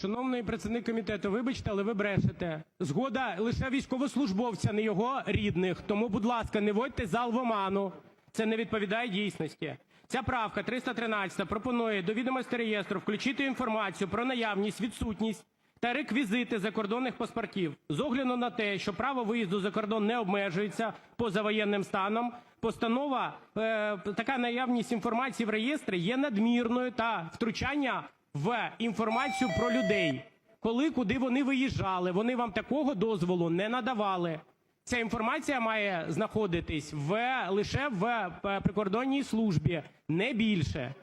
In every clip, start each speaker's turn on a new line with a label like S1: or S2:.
S1: Шановний працівник комітету, вибачте, але ви брешете. Згода лише військовослужбовця, не його рідних. Тому, будь ласка, не вводьте зал в оману. Це не відповідає дійсності. Ця правка 313 пропонує до відомості реєстру включити інформацію про наявність, відсутність та реквізити закордонних паспортів. З огляду на те, що право виїзду за кордон не обмежується поза воєнним станом, постанова е, така наявність інформації в реєстрі є надмірною та втручання в інформацію про людей. Коли куди вони виїжджали, вони вам такого дозволу не надавали. Ця інформація має знаходитись в лише в е, прикордонній службі, не більше.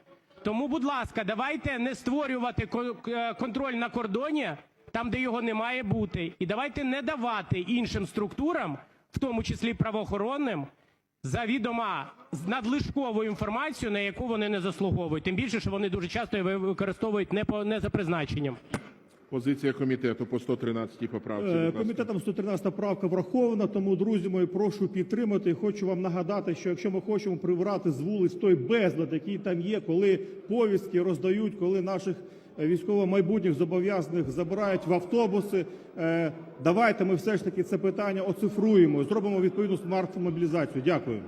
S1: Тому, будь ласка, давайте не створювати е, контроль на кордоні там, де його не має бути, і давайте не давати іншим структурам, в тому числі правоохоронним, завідома з- надлишкову інформацію, на яку вони не заслуговують. Тим більше, що вони дуже часто її використовують не по не за призначенням.
S2: Позиція комітету по 113 поправці.
S3: Е,
S2: будь ласка.
S3: Комітетом 113 правка врахована, тому, друзі мої, прошу підтримати. Хочу вам нагадати, що якщо ми хочемо прибрати з вулиць той безлад, який там є, коли повістки роздають, коли наших е, військово-майбутніх зобов'язаних забирають в автобуси, е, давайте ми все ж таки це питання оцифруємо, зробимо відповідну смарт-мобілізацію. Дякую.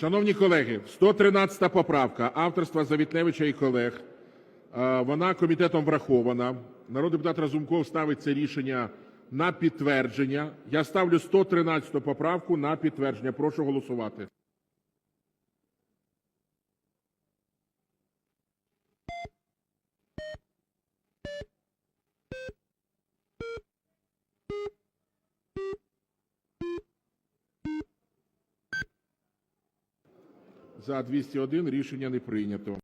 S2: Шановні колеги, 113 поправка авторства Завітневича і колег. Вона комітетом врахована. Народний депутат Разумков ставить це рішення на підтвердження. Я ставлю 113 поправку на підтвердження. Прошу голосувати. За 201 рішення не прийнято.